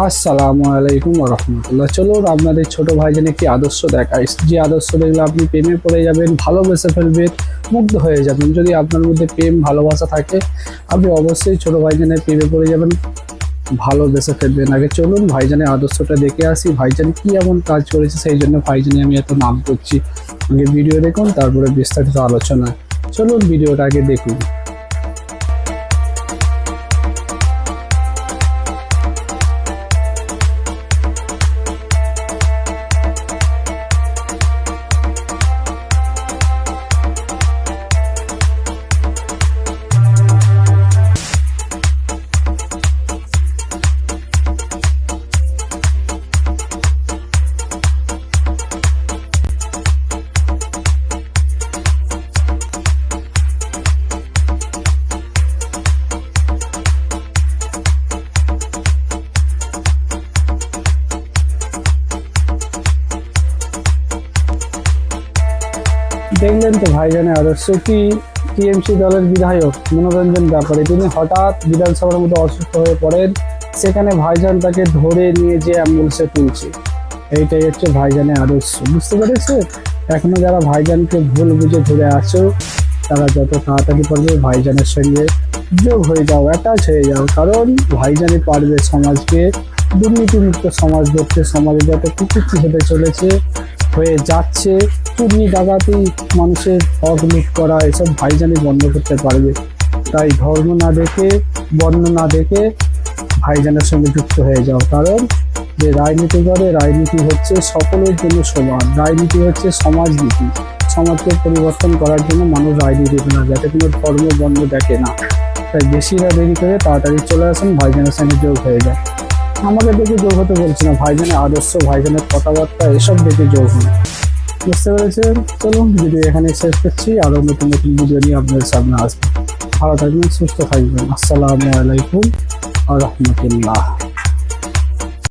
আসসালামু আলাইকুম রহমতুল্লাহ। চলুন আপনাদের ছোট ভাইজান একটি আদর্শ দেখাই। যে আদর্শ দেখলে আপনি প্রেমে পড়ে যাবেন, ভালোবেসে ফেলবেন, মুগ্ধ হয়ে যাবেন। যদি আপনার মধ্যে প্রেম, ভালোবাসা থাকে, আপনি অবশ্যই ছোট ভাইজানের প্রেমে পড়ে যাবেন, ভালোবেসে ফেলবেন। আগে চলুন ভাইজানের আদর্শটা দেখে আসি। ভাইজান কি এমন কাজ করেছে, সেই জন্য ভাইজানে আমি এত নাম করছি। আগে ভিডিও দেখুন, তারপরে বিস্তারিত আলোচনা। চলুন ভিডিওটা আগে দেখুন। দেখলেন তো ভাইজানের আদর্শ কি? টিএমসি দলের বিধায়ক মনোরঞ্জন ব্যাপারে। তিনি হঠাৎ বিধানসভার মধ্যে অসুস্থ হয়ে পড়েন। সেখানে ভাইজান তাকে ধরে নিয়ে যে অ্যাম্বুলেন্সে তুলছে। এইটাই হচ্ছে ভাইজানের আদর্শ। বুঝতে পেরেছে? এখনও যারা ভাইজানকে ভুল বুঝে ধরে আছো, তারা যত তাড়াতাড়ি পারবে ভাইজানের সঙ্গে যোগ হয়ে যাও অ্যাটাচ হয়ে যাও। কারণ ভাইজানই পারবে সমাজকে, দুর্নীতিমুক্ত সমাজ করতে সমাজে যত কুকুরটি হতে চলেছে, হয়ে যাচ্ছে। চুরি ডাকাতি মানুষের হক লুট করা, এসব ভাইজানি বন্ধ করতে পারবে। তাই ধর্ম না দেখে, বর্ণ না দেখে ভাইজানের সঙ্গে যুক্ত হয়ে যাও। কারণ যে রাজনীতি করে, রাজনীতি হচ্ছে সকলের জন্য সমান। রাজনীতি হচ্ছে সমাজনীতি। সমাজকে পরিবর্তন করার জন্য মানুষ রাজনীতি না, যাতে কোনো ধর্ম বর্ণ দেখে না। তাই বেশিরা দেরি করে তাড়াতাড়ি চলে আসেন, ভাইজানের সঙ্গে যোগ হয়ে যায় আমাদের দেখে যোগ হতে বলছি না, ভাইজানের আদর্শ, ভাইজানের কথাবার্তা, এসব দেখে যোগ হন। বুঝতে পেরেছেন চলুন ভিডিও এখানে শেষ করছি। আরও নতুন নতুন ভিডিও নিয়ে আপনাদের সামনে আসব। ভালো থাকবেন, সুস্থ থাকবেন। আসসালামু আলাইকুম আ রহমতুল্লাহ।